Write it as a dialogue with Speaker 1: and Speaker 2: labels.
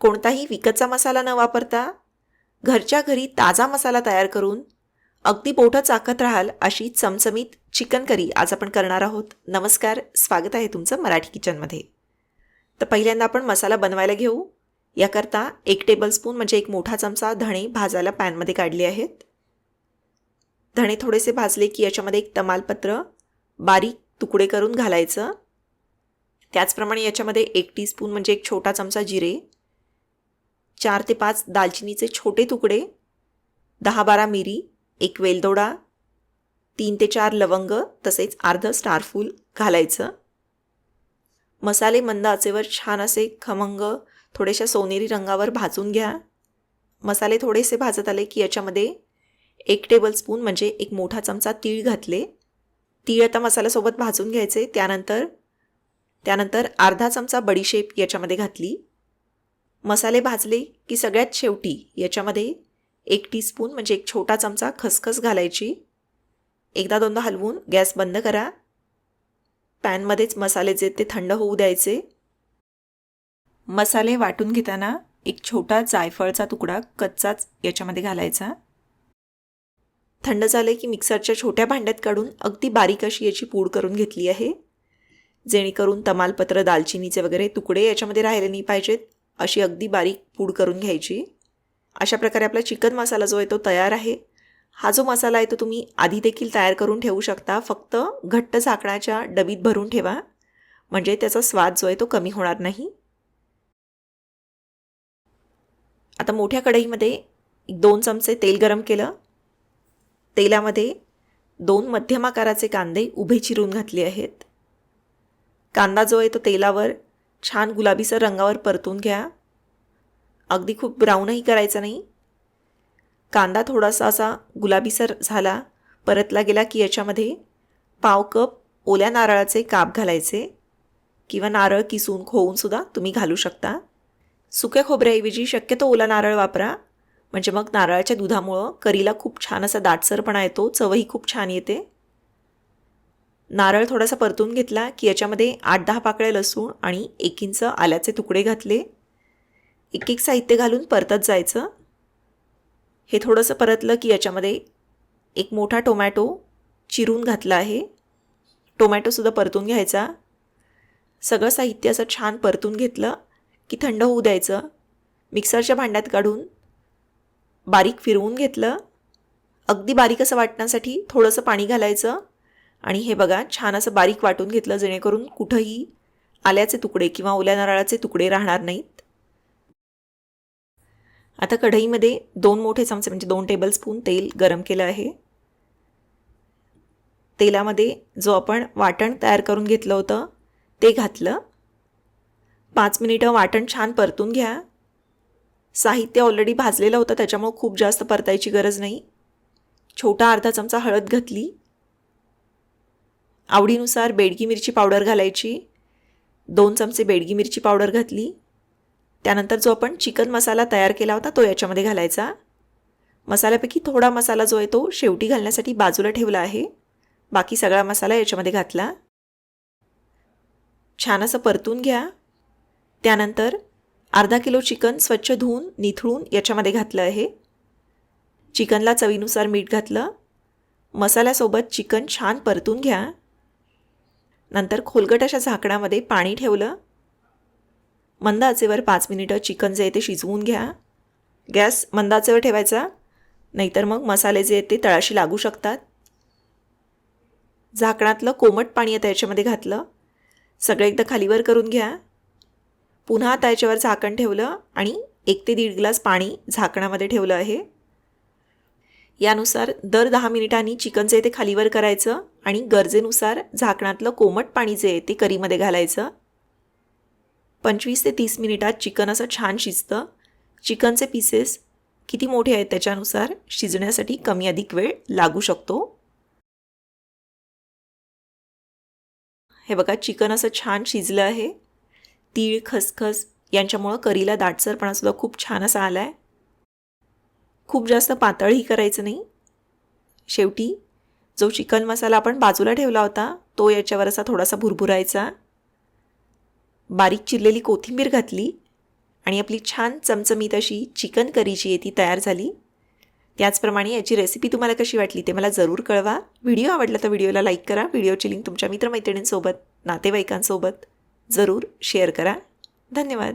Speaker 1: कोणताही विकतचा मसाला न वापरता घरच्या घरी ताजा मसाला तयार करून अगदी बोटं चाकत राहाल अशी चमचमीत चिकन करी आज आपण करणार आहोत. नमस्कार स्वागत आहे तुमचं मराठी किचनमध्ये. तर पहिल्यांदा आपण मसाला बनवायला घेऊ. याकरता एक टेबलस्पून म्हणजे एक मोठा चमचा धणे भाजायला पॅनमध्ये काढले आहेत. धणे थोडेसे भाजले की याच्यामध्ये एक तमालपत्र बारीक तुकडे करून घालायचं. त्याचप्रमाणे याच्यामध्ये एक टीस्पून म्हणजे एक छोटा चमचा जिरे चार ते पाच दालचिनीचे छोटे तुकडे दहा बारा मिरी एक वेलदोडा तीन ते चार लवंग तसेच अर्ध स्टारफूल घालायचं. मसाले मंद आचेवर छान असे खमंग थोड्याशा सोनेरी रंगावर भाजून घ्या. मसाले थोडेसे भाजत आले की याच्यामध्ये एक टेबलस्पून म्हणजे एक मोठा चमचा तीळ घातले. तीळ आता मसाल्यासोबत भाजून घ्यायचे. त्यानंतर त्यानंतर अर्धा चमचा बडीशेप याच्यामध्ये घातली. मसाले भाजले की सगळ्यात शेवटी याच्यामध्ये एक टीस्पून म्हणजे एक छोटा चमचा खसखस घालायची. एकदा दोनदा हलवून गॅस बंद करा. पॅनमध्येच मसाले जे ते थंड होऊ द्यायचे. मसाले वाटून घेताना एक छोटा जायफळचा तुकडा कच्चाच याच्यामध्ये घालायचा. थंड झाले की मिक्सरच्या छोट्या भांड्यात काढून अगदी बारीक अशी याची पूड करून घेतली आहे. जेणेकरून तमालपत्र दालचिनीचे वगैरे तुकडे याच्यामध्ये राहिले नाही पाहिजेत. अशी अगदी बारीक पूड करून घ्यायची. अशा प्रकारे आपला चिकन मसाला जो आहे तो तयार आहे. हा जो मसाला आहे तो तुम्ही आधी देखील तयार करून ठेवू शकता. फक्त घट्ट झाकणाच्या डबीत भरून ठेवा. म्हणजे त्याचा स्वाद जो आहे तो कमी होणार नाही. आता मोठ्या कढईमध्ये एक दोन चमचे तेल गरम केलं. तेलामध्ये दोन मध्यम आकाराचे कांदे उभे चिरून घातले आहेत. कांदा जो आहे तो तेलावर छान गुलाबीसर रंगावर परतून घ्या. अगदी खूप ब्राऊनही करायचा नाही. कांदा थोडासा असा गुलाबीसर झाला परतला गेला की याच्यामध्ये पाव कप ओल्या नारळाचे काप घालायचे किंवा नारळ किसून खोवूनसुद्धा तुम्ही घालू शकता. सुक्या खोबऱ्याऐवजी शक्यतो ओला नारळ वापरा. म्हणजे मग नारळाच्या दुधामुळं करीला खूप छान असा दाटसरपणा येतो चवही खूप छान येते. नारळ थोडासा परतून घेतला की याच्यामध्ये आठ दहा पाकळ्या लसूण आणि एक इंच आल्याचे तुकडे घातले. एक एक साहित्य घालून परतत जायचं. हे थोडंसं परतलं की याच्यामध्ये एक मोठा टोमॅटो चिरून घातला आहे. टोमॅटोसुद्धा परतून घ्यायचा. सगळं साहित्य असं छान परतून घेतलं की थंड होऊ द्यायचं. मिक्सरच्या भांड्यात काढून बारीक फिरवून घेतलं. अगदी बारीक असं वाटण्यासाठी थोडंसं पाणी घालायचं. आणि हे बघा छान असं बारीक वाटून घेतलं जेणेकरून कुठंही आल्याचे तुकडे किंवा ओल्या नारळाचे तुकडे राहणार नाहीत. आता कढईमध्ये दोन मोठे चमचे म्हणजे दोन टेबलस्पून तेल गरम केलं आहे. तेलामध्ये जो आपण वाटण तयार करून घेतलं होतं ते घातलं. पाच मिनिटं वाटण छान परतून घ्या. साहित्य ऑलरेडी भाजलेलं होतं त्याच्यामुळं खूप जास्त परतायची गरज नाही. छोटा अर्धा चमचा हळद घातली. आवडीनुसार बेडगी मिरची पावडर घालायची. दोन चमचे बेडगी मिरची पावडर घातली. त्यानंतर जो आपण चिकन मसाला तयार केला होता तो याच्यामध्ये घालायचा. मसाल्यापैकी थोडा मसाला जो आहे तो शेवटी घालण्यासाठी बाजूला ठेवला आहे. बाकी सगळा मसाला याच्यामध्ये घातला. छान असं परतून घ्या. त्यानंतर अर्धा किलो चिकन स्वच्छ धुवून निथळून याच्यामध्ये घातलं आहे. चिकनला चवीनुसार मीठ घातलं. मसाल्यासोबत चिकन छान परतून घ्या. नंतर खोलगट अशा झाकणामध्ये पाणी ठेवलं. मंद आचेवर पाच मिनिटं चिकन जे आहे ते शिजवून घ्या. गॅस मंद आचेवर ठेवायचा. नाहीतर मग मसाले जे आहेत ते तळाशी लागू शकतात. झाकणातलं कोमट पाणी आता याच्यामध्ये घातलं. सगळं एकदा खालीवर करून घ्या. पुन्हा आता याच्यावर झाकण ठेवलं आणि एक ते दीड ग्लास पाणी झाकणामध्ये ठेवलं आहे. यानुसार दर दहा मिनिटांनी चिकन जे आहे ते खालीवर करायचं. आणि गरजेनुसार झाकणातलं कोमट पाणी जे आहे ते करीमध्ये घालायचं. पंचवीस ते तीस मिनिटात चिकन असं छान शिजतं. चिकनचे पीसेस किती मोठे आहेत त्याच्यानुसार शिजण्यासाठी कमी अधिक वेळ लागू शकतो. हे बघा चिकन असं छान शिजलं आहे. तीळ खसखस यांच्यामुळं करीला दाटसरपणासुद्धा खूप छान असा आला आहे खूप जास्त पातळही करायचं नाही. शेवटी जो चिकन मसाला आपण बाजूला ठेवला होता तो याच्यावर असा थोडासा भुरभुरायचा. बारीक चिरलेली कोथिंबीर घातली आणि आपली छान चमचमीत अशी चिकन करी जी आहे ती तयार झाली. त्याचप्रमाणे याची रेसिपी तुम्हाला कशी वाटली ते मला जरूर कळवा. व्हिडिओ आवडला तर व्हिडिओला लाईक करा. व्हिडिओची लिंक तुमच्या मित्रमैत्रिणींसोबत नातेवाईकांसोबत जरूर शेअर करा. धन्यवाद.